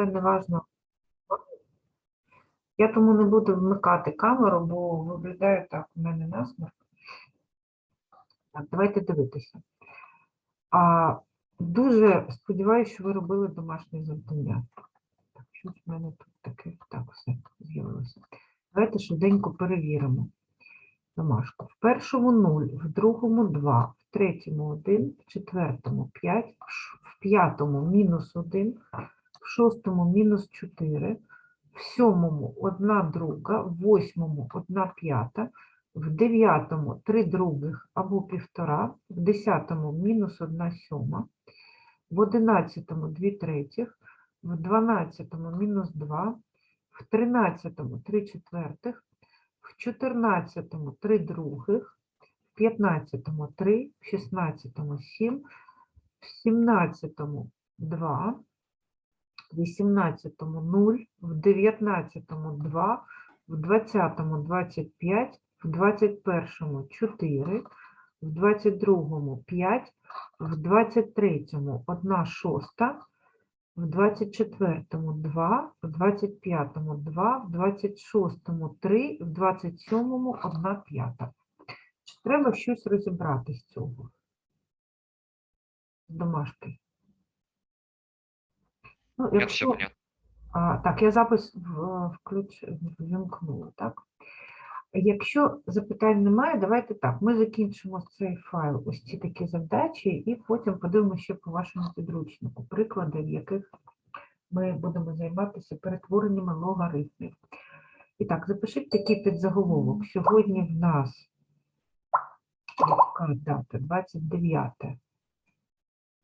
це не важно. Я тому не буду вмикати камеру, бо виглядає так у мене насмерть. Так, давайте дивитися. А, дуже сподіваюся, що ви робили домашнє завдання. Так, щось в мене тут таке. Так, все з'явилося. Давайте швиденько перевіримо домашку. В першому 0, в другому 2, в третьому 1, в четвертому 5, в п'ятому мінус 1, в шостому мінус 4, в сьомому 1 друга, в восьмому 1 п'ята, в дев'ятому 3 других або півтора, в десятому мінус 1 сьома, в одинадцятому 2 третіх, в дванадцятому мінус 2, в тринадцятому 3 четвертих, в чотирнадцятому 3 других, в п'ятнадцятому 3, в шістнадцятому 7, в сімнадцятому 2, в 18-му 0, в 19-му 2, в 20-му 25, в 21-му 4, в 22-му 5, в 23-му 1 шоста, в 24-му 2, в 25-му 2, в 26-му 3, в 27-му 1 п'ята. Чи треба щось розібрати з цього? З домашки? Ну, Нет, все понятно. а, так, я запис включ... ввімкнула, так? Якщо запитань немає, давайте так. Ми закінчимо цей файл, ось ці такі завдачі, і потім подивимося ще по вашому підручнику, приклади, в яких ми будемо займатися перетвореннями логарифмів. І так, запишіть такий підзаголовок. Сьогодні в нас яка дата? 29.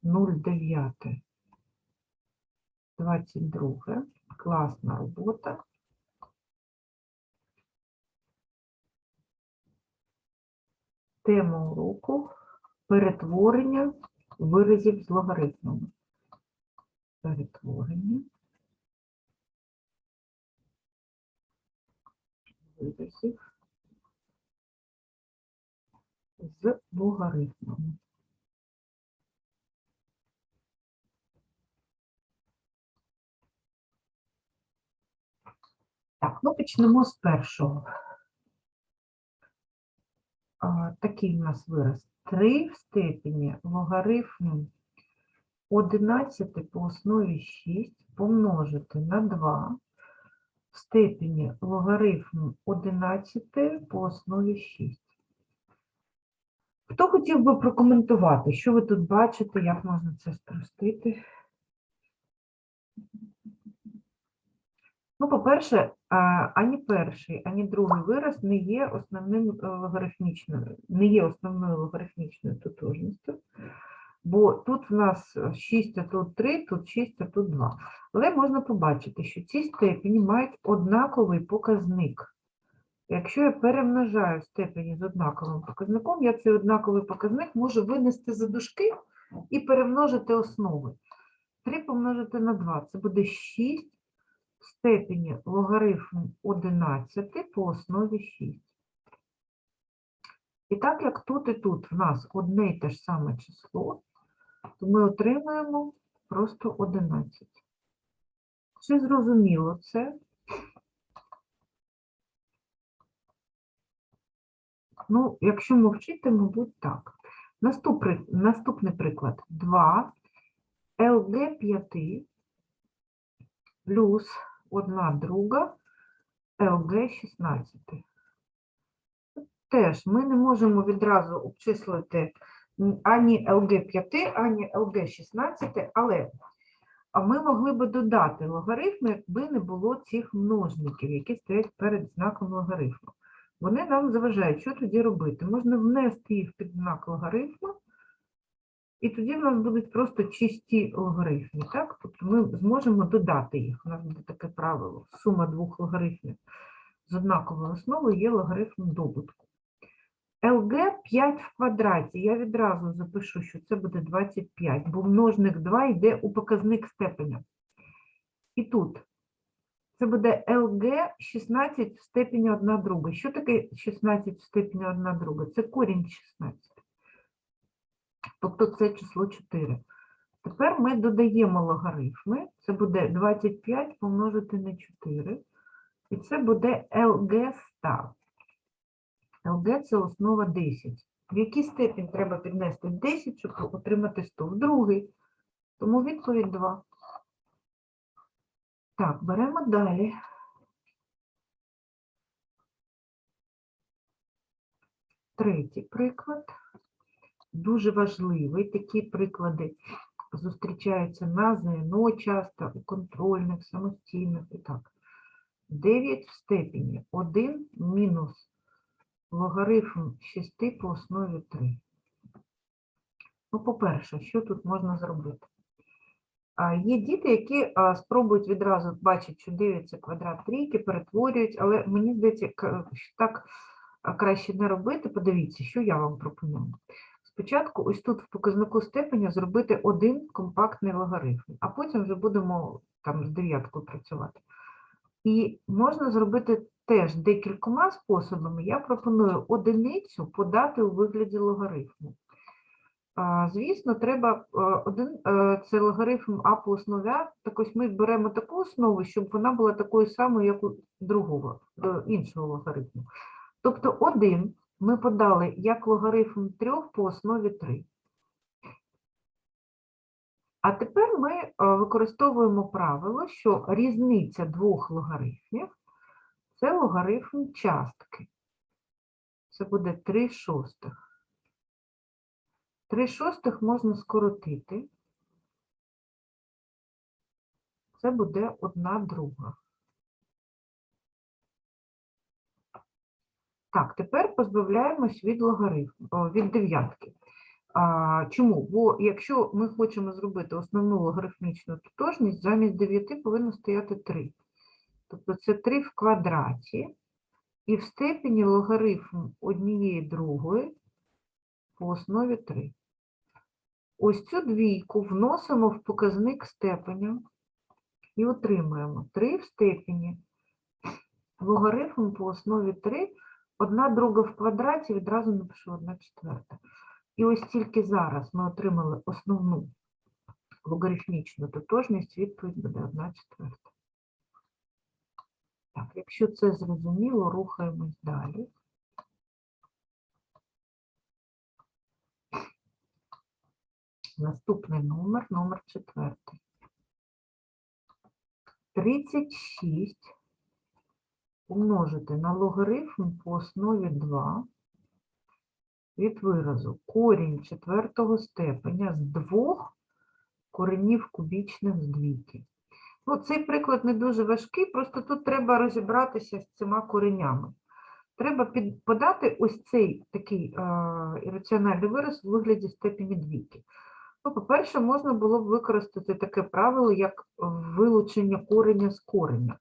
09. 22. Класна робота. Тема уроку перетворення виразів з логарифмами. Перетворення виразів з логарифмами. Так, ну почнемо з першого. Такий у нас вираз. 3 в степені логарифму 11 по основі 6 помножити на 2 в степені логарифму 11 по основі 6. Хто хотів би прокоментувати, що ви тут бачите, як можна це спростити? Ну, по-перше, ані перший, ані другий вираз не є основним е, логарифмічною, не є основною логарифмічною тотожністю, бо тут в нас 6, а тут 3, тут 6, а тут 2. Але можна побачити, що ці степені мають однаковий показник. Якщо я перемножаю степені з однаковим показником, я цей однаковий показник можу винести за дужки і перемножити основи. 3 помножити на 2 це буде 6 в степені логарифму 11 по основі 6. І так як тут і тут в нас одне й те ж саме число, то ми отримаємо просто 11. Чи зрозуміло це? Ну, якщо мовчити, мабуть, так. Наступний, наступний приклад. 2 ЛГ 5 плюс 1 друга ЛГ 16. Теж ми не можемо відразу обчислити ані ЛГ 5, ані ЛГ 16, але ми могли би додати логарифми, якби не було цих множників, які стоять перед знаком логарифму. Вони нам заважають, що тоді робити? Можна внести їх під знак логарифму, і тоді в нас будуть просто чисті логарифми, так? Тобто ми зможемо додати їх. У нас буде таке правило. Сума двох логарифмів з однаковою основою є логарифм добутку. ЛГ 5 в квадраті. Я відразу запишу, що це буде 25, бо множник 2 йде у показник степеня. І тут це буде ЛГ 16 в степені 1 друга. Що таке 16 в степені 1 друга? Це корінь 16. Тобто це число 4. Тепер ми додаємо логарифми. Це буде 25 помножити на 4. І це буде LG 100. LG – це основа 10. В який степінь треба піднести 10, щоб отримати 100? В другий. Тому відповідь 2. Так, беремо далі. Третій приклад. Дуже важливий. Такі приклади зустрічаються на ЗНО часто, у контрольних, самостійних і так. 9 в степені 1 мінус логарифм 6 по основі 3. Ну, по-перше, що тут можна зробити? Є діти, які спробують відразу бачити, що 9 це квадрат трійки, перетворюють, але мені здається, що так краще не робити. Подивіться, що я вам пропоную. Спочатку ось тут в показнику степеня зробити один компактний логарифм, а потім вже будемо там з дев'яткою працювати. І можна зробити теж декількома способами. Я пропоную одиницю подати у вигляді логарифму. Звісно, треба один це логарифм а по основі А, так ось ми беремо таку основу, щоб вона була такою самою, як у другого, іншого логарифму. Тобто один ми подали як логарифм 3 по основі 3. А тепер ми е, використовуємо правило, що різниця двох логарифмів – це логарифм частки. Це буде 3 шостих. 3 шостих можна скоротити. Це буде 1 друга. Так, тепер позбавляємось від логарифму, від дев'ятки. Чому? Бо якщо ми хочемо зробити основну логарифмічну тотожність, замість 9 повинно стояти 3. Тобто це 3 в квадраті, і в степені логарифм однієї другої по основі 3. Ось цю двійку вносимо в показник степеня і отримуємо 3 в степені логарифм по основі 3, одна друга в квадраті, відразу напишу 1 четверта. І ось тільки зараз ми отримали основну логарифмічну тотожність, відповідь буде 1 четверта. Так, якщо це зрозуміло, рухаємось далі. Наступний номер, номер четвертий. 36 умножити на логарифм по основі 2 від виразу корінь четвертого степеня з двох коренів кубічних з двійки. Ну, цей приклад не дуже важкий, просто тут треба розібратися з цими коренями. Треба під, подати ось цей такий е, ірраціональний вираз у вигляді степені двійки. Ну, по-перше, можна було б використати таке правило, як вилучення кореня з кореня.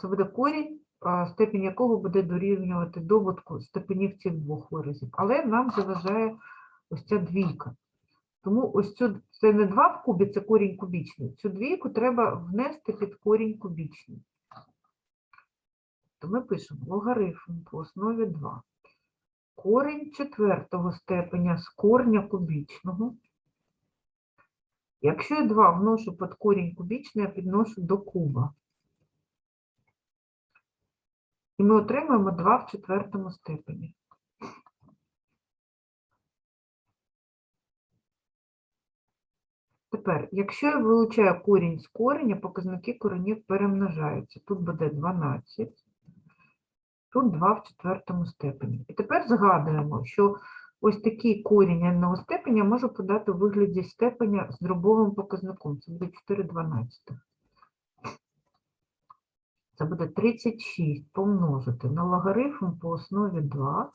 Це буде корінь, степінь якого буде дорівнювати добутку степенів цих двох виразів. Але нам заважає ось ця двійка. Тому ось цю, це не 2 в кубі, це корінь кубічний. Цю двійку треба внести під корінь кубічний. То ми пишемо логарифм по основі 2. Корінь четвертого степеня з корня кубічного. Якщо я 2 вношу під корінь кубічний, я підношу до куба. І ми отримаємо 2 в четвертому степені. Тепер, якщо я вилучаю корінь з кореня, показники коренів перемножаються. Тут буде 12, тут 2 в четвертому степені. І тепер згадуємо, що ось такий корінь n степеня можу подати у вигляді степеня з дробовим показником. Це буде 4 дванадцятих. Це буде 36 помножити на логарифм по основі 2,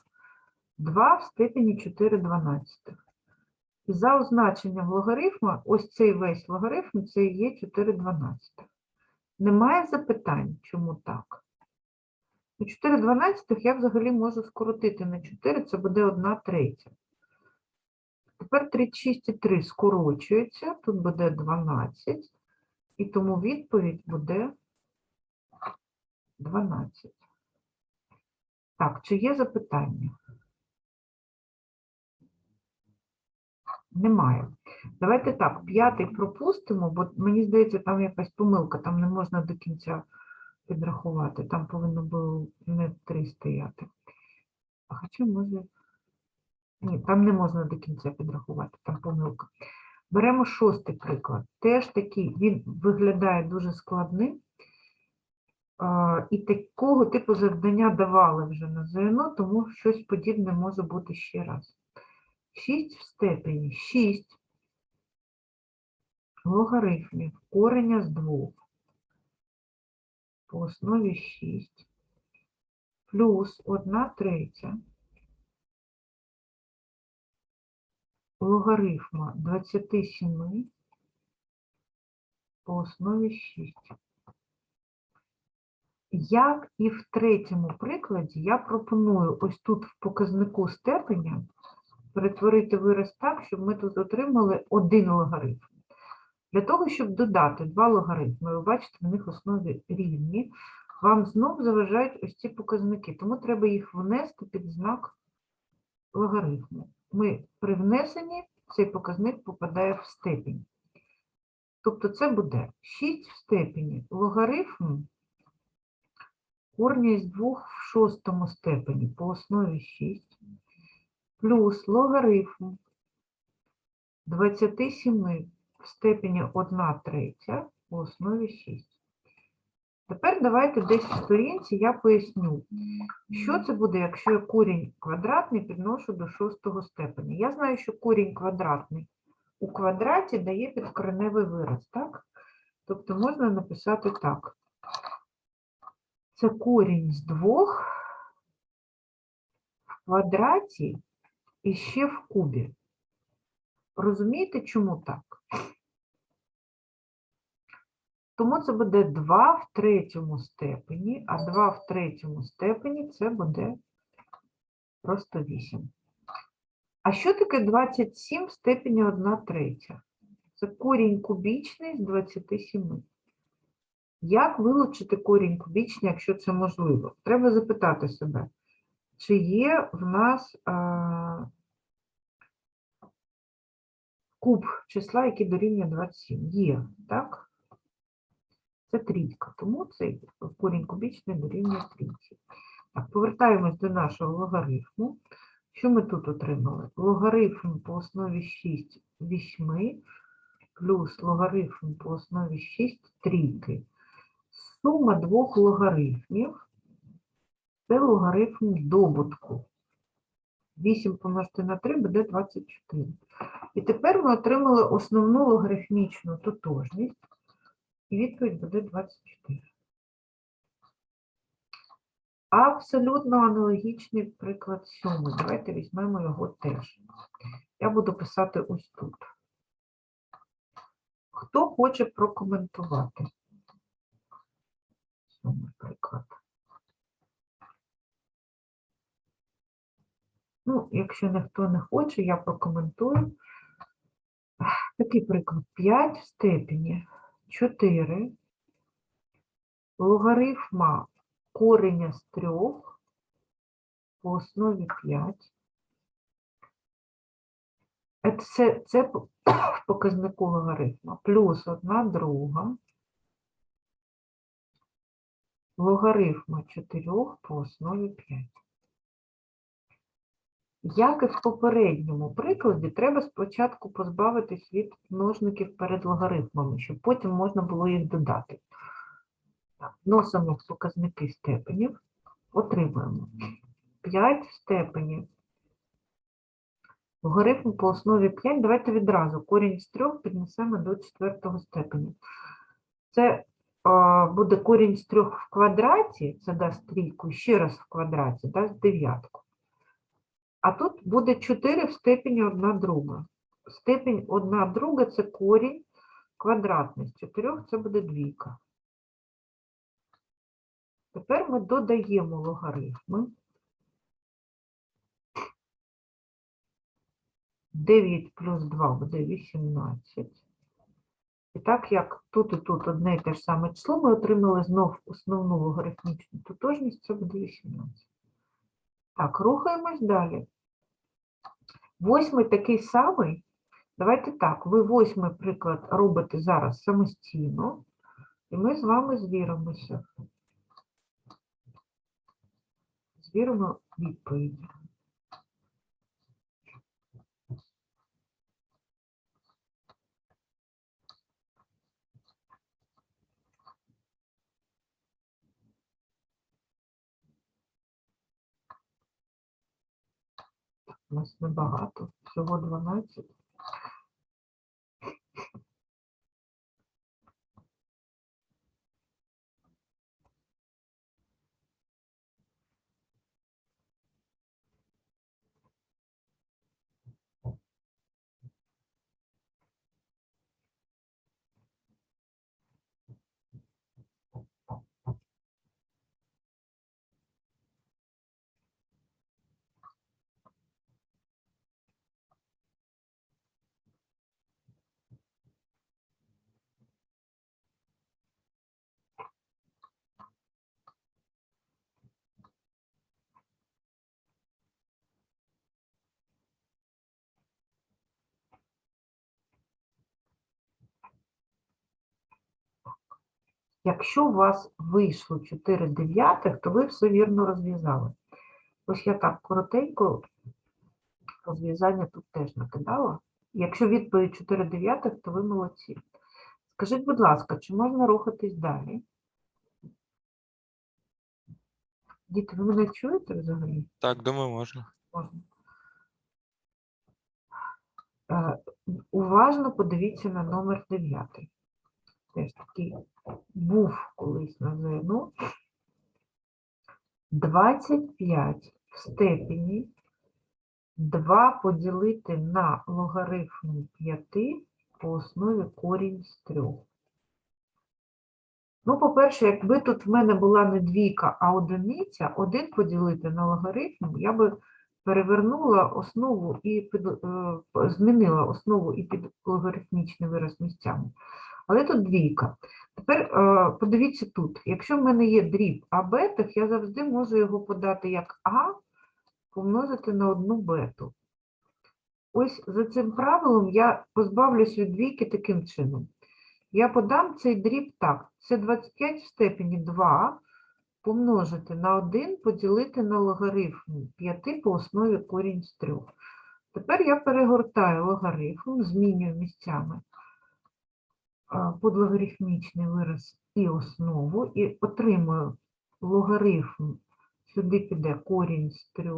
2 в степені 4 дванадцятих. І за означенням логарифму, ось цей весь логарифм, це і є 4 дванадцятих. Немає запитань, чому так? У 4 дванадцятих я взагалі можу скоротити на 4, це буде 1 третя. Тепер 36 і 3 скорочується, тут буде 12, і тому відповідь буде 12. Так, чи є запитання? Немає. Давайте так, п'ятий пропустимо, бо мені здається, там якась помилка, там не можна до кінця підрахувати. Там повинно було не 3 стояти. А хоча може. Ні, там не можна до кінця підрахувати, там помилка. Беремо шостий приклад. Теж такий, він виглядає дуже складним. І такого типу завдання давали вже на ЗНО, тому щось подібне може бути ще раз. 6 в степені 6 логарифмів кореня з 2 по основі 6 плюс 1 третя логарифма 27 по основі 6. Як і в третьому прикладі, я пропоную ось тут в показнику степеня перетворити вираз так, щоб ми тут отримали один логарифм. Для того, щоб додати два логарифми, ви бачите, в них основі рівні, вам знов заважають ось ці показники, тому треба їх внести під знак логарифму. Ми при внесенні цей показник попадає в степінь. Тобто це буде 6 в степені логарифм корня із 2 в шостому степені по основі 6 плюс логарифм 27 в степені 1 третя по основі 6. Тепер давайте десь в сторінці я поясню, що це буде, якщо я корінь квадратний підношу до шостого степеня. Я знаю, що корінь квадратний у квадраті дає підкореневий вираз, так? Тобто можна написати так. Це корінь з двох в квадраті і ще в кубі. Розумієте, чому так? Тому це буде 2 в третьому степені, а 2 в третьому степені це буде просто 8. А що таке 27 в степені 1 третя? Це корінь кубічний з 27. Як вилучити корінь кубічний, якщо це можливо? Треба запитати себе, чи є в нас а, куб числа, який дорівнює 27? Є, так? Це трійка, тому цей корінь кубічний дорівнює трійці. Так, повертаємось до нашого логарифму. Що ми тут отримали? Логарифм по основі 6 8 плюс логарифм по основі 6 трійки. Сума двох логарифмів це логарифм добутку. 8 помножити на 3 буде 24. І тепер ми отримали основну логарифмічну тотожність. І відповідь буде 24. Абсолютно аналогічний приклад сьомий. Давайте візьмемо його теж. Я буду писати ось тут. Хто хоче прокоментувати? Сьомий приклад. Ну, якщо ніхто не хоче, я прокоментую. Такий приклад. 5 в степені 4 логарифма кореня з 3 по основі 5. Це, це в показнику логарифма. Плюс 1 друга логарифма 4 по основі 5. Як і в попередньому прикладі, треба спочатку позбавитись від множників перед логарифмами, щоб потім можна було їх додати. Так, Вносимо показники степенів, отримуємо 5 в степені. Логарифм по основі 5. Давайте відразу корінь з 3 піднесемо до 4 степеня. Це буде корінь з 3 в квадраті, це дасть трійку, ще раз в квадраті, дасть дев'ятку. А тут буде 4 в степені 1 друга. Степень 1 друга це корінь квадратний. З 4 це буде двійка. Тепер ми додаємо логарифми. 9 плюс 2 буде 18. І так як тут і тут одне і те ж саме число, ми отримали знов основну логарифмічну тотожність, це буде 18. Так, рухаємось далі. Восьмий такий самий, Давайте так, ви восьмий приклад робите зараз самостійно, і ми з вами звіримося. Звіримо відповіді. У нас небагато, всього 12. Якщо у вас вийшло 4 дев'ятих, то ви все вірно розв'язали. Ось я так коротенько розв'язання тут теж накидала. Якщо відповідь 4 дев'ятих, то ви молодці. Скажіть, будь ласка, чи можна рухатись далі? Діти, ви мене чуєте взагалі? Так, думаю, можна. Можна. Е, Уважно подивіться на номер 9. Теж такий був колись на ЗНО. 25 в степені 2 поділити на логарифм 5 по основі корінь з 3. Ну, по-перше, якби тут в мене була не двійка, а одиниця, 1 поділити на логарифм, я би перевернула основу і під, е, змінила основу і під логарифмічний вираз місцями. Але тут двійка. Тепер е, подивіться тут. Якщо в мене є дріб А бетах, я завжди можу його подати як А помножити на одну бету. Ось за цим правилом я позбавлюсь від двійки таким чином. Я подам цей дріб так. Це 25 в степені 2 помножити на 1 поділити на логарифм 5 по основі корінь з 3. Тепер я перегортаю логарифм, змінюю місцями подлогарифмічний вираз і основу, і отримую логарифм. Сюди піде корінь з 3,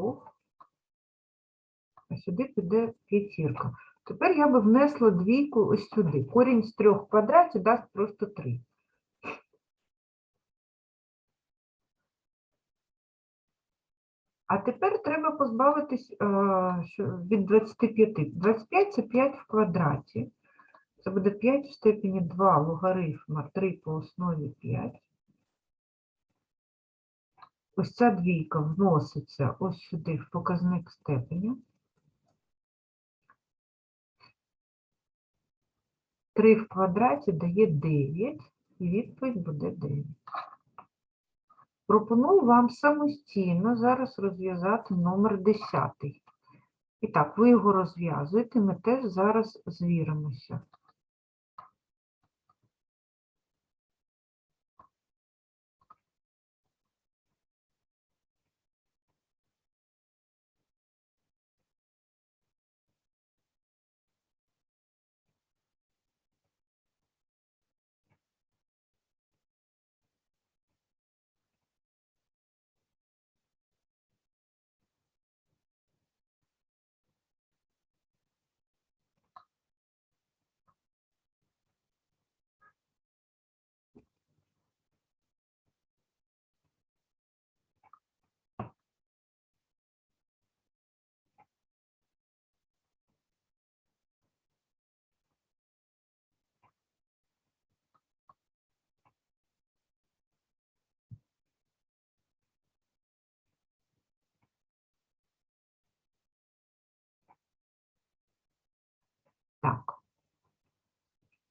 а сюди піде п'ятірка. Тепер я би внесла двійку ось сюди. Корінь з 3 в квадраті дасть просто 3. А тепер треба позбавитись е, від 25. 25 – це 5 в квадраті. Це буде 5 в степені 2 логарифма 3 по основі 5. Ось ця двійка вноситься ось сюди в показник степені. 3 в квадраті дає 9, і відповідь буде 9. Пропоную вам самостійно зараз розв'язати номер 10. І так, ви його розв'язуєте, ми теж зараз звіримося.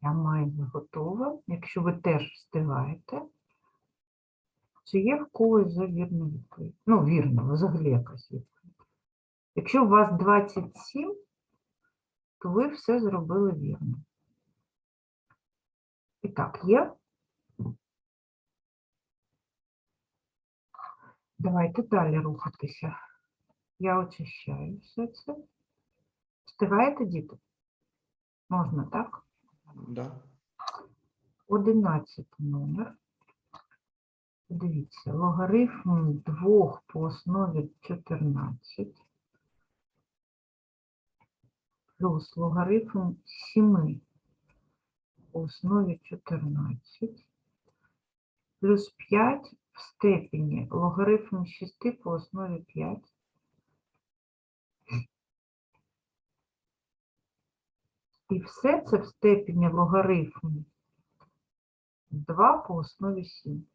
Я майже готова. Якщо ви теж встигаєте. Чи є в когось за вірну відповідь? Ну, вірно, взагалі якась відповідь. Якщо у вас 27, то ви все зробили вірно. І так, є. Давайте далі рухатися. Я очищаю все це. Встигаєте, діти? Можна, так? Да. 11 номер. Дивіться, логарифм 2 по основі 14 плюс логарифм 7 по основі 14 плюс 5 в степені логарифм 6 по основі 5 І все це в степені логарифм 2 по основі 7.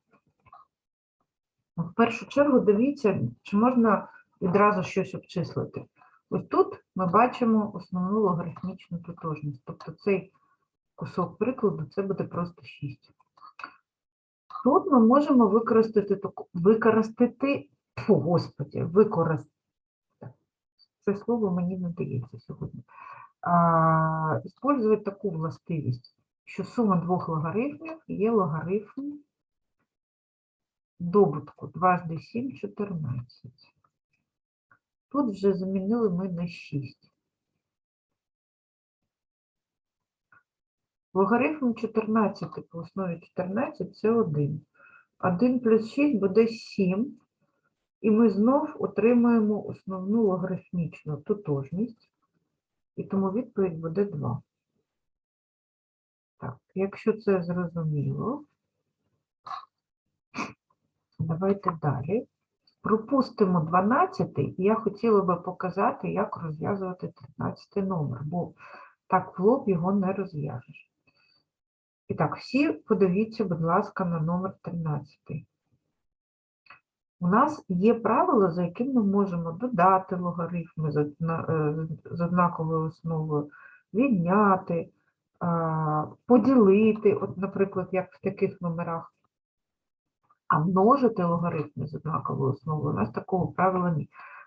Ну, В першу чергу дивіться, чи можна відразу щось обчислити. Ось тут ми бачимо основну логарифмічну тотожність. Тобто цей кусок прикладу це буде просто 6. Тут ми можемо використати використати, фу, господі, використати. Це слово мені не дається сьогодні. Іспользувати таку властивість, що сума двох логарифмів є логарифм добутку 2 d 7 – 14. Тут вже замінили ми на 6. Логарифм 14 по основі 14 – це 1. 1 плюс 6 буде 7. І ми знов отримаємо основну логарифмічну тотожність. І тому відповідь буде 2. Так, якщо це зрозуміло, давайте далі. Пропустимо 12, і я хотіла би показати, як розв'язувати 13 номер, бо так в лоб його не розв'яжеш. І так, всі подивіться, будь ласка, на номер 13. У нас є правило, за яким ми можемо додати логарифми з е, однаковою основою, відняти, поділити, от, наприклад, як в таких номерах. А множити логарифми з однаковою основою у нас такого правила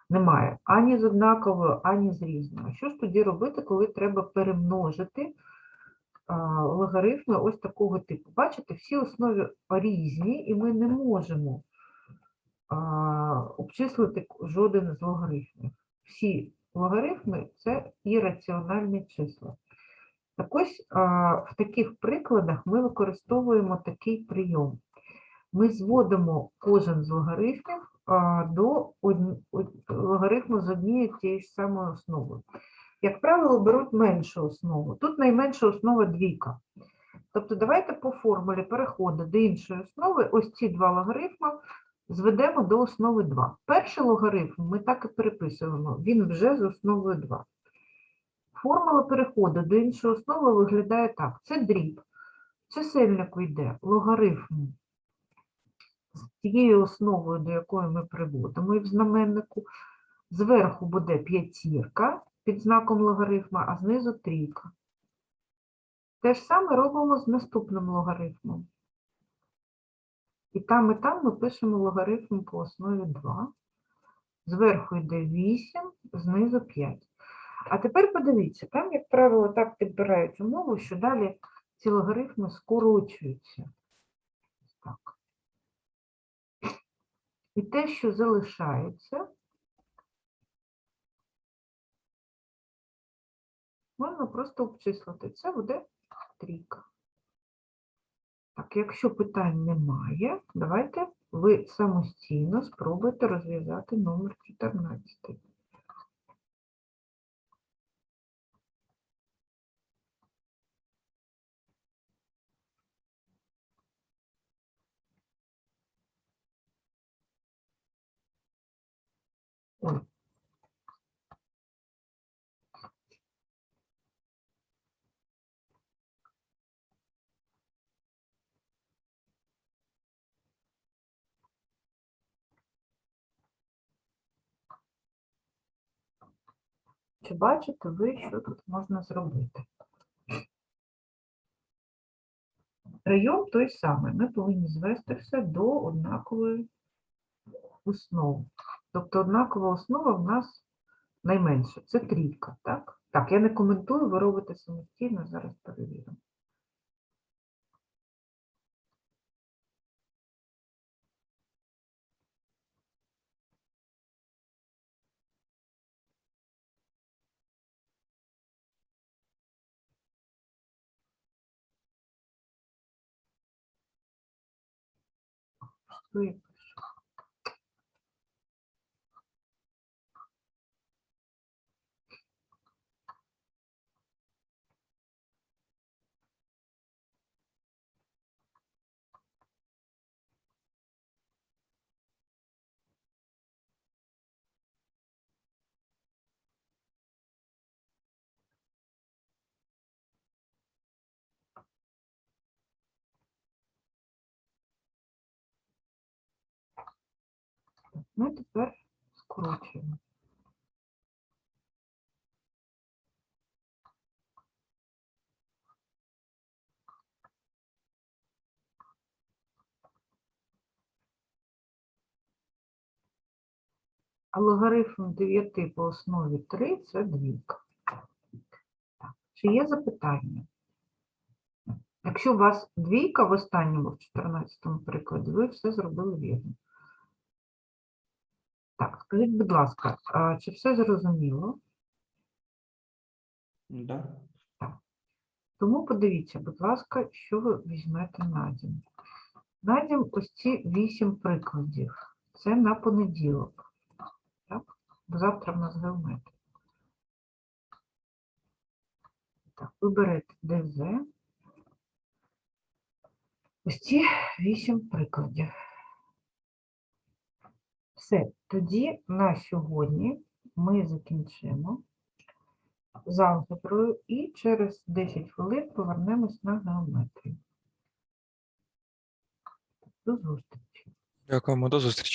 немає. Ані з однаковою, ані з різною. Що ж тоді робити, коли треба перемножити логарифми ось такого типу? Бачите, всі основи різні, і ми не можемо обчислити жоден з логарифмів. Всі логарифми це ірраціональні числа. Так ось в таких прикладах ми використовуємо такий прийом. Ми зводимо кожен з логарифмів до логарифму з однією тією ж самою основою. Як правило, беруть меншу основу. Тут найменша основа двійка. Тобто давайте по формулі переходу до іншої основи ось ці два логарифми зведемо до основи 2. Перший логарифм ми так і переписуємо, він вже з основою 2. Формула переходу до іншої основи виглядає так. Це дріб. В чисельнику йде логарифм з тією основою, до якої ми приводимо і в знаменнику. Зверху буде п'ятірка під знаком логарифма, а знизу трійка. Те ж саме робимо з наступним логарифмом. І там, і там ми пишемо логарифм по основі 2. Зверху йде 8, знизу 5. А тепер подивіться, там, як правило, так підбирають умову, що далі ці логарифми скорочуються. Так. І те, що залишається, можна просто обчислити. Це буде трійка. Так, якщо питань немає, давайте ви самостійно спробуйте розв'язати номер 14. Чи бачите ви, що тут можна зробити? Прийом той самий. Ми повинні звести все до однакової основи. Тобто однакова основа в нас найменше, це трійка, так? Так, я не коментую, ви робите самостійно, зараз перевіримо. Що пишу? Ну, тепер скорочуємо. А логарифм 9 по основі 3 – це двійка. Так. Чи є запитання? Якщо у вас двійка в останньому, в 14 прикладі, ви все зробили вірно. Так, скажіть, будь ласка, а чи все зрозуміло? Да. Тому подивіться, будь ласка, що ви візьмете на дім. На дім ось ці вісім прикладів. Це на понеділок. Так? Бо завтра в нас геометрія. Так, ви берете ДЗ. Ось ці вісім прикладів. Все, тоді на сьогодні ми закінчимо з алгеброю і через 10 хвилин повернемось на геометрію. До зустрічі. Дякуємо, до зустрічі.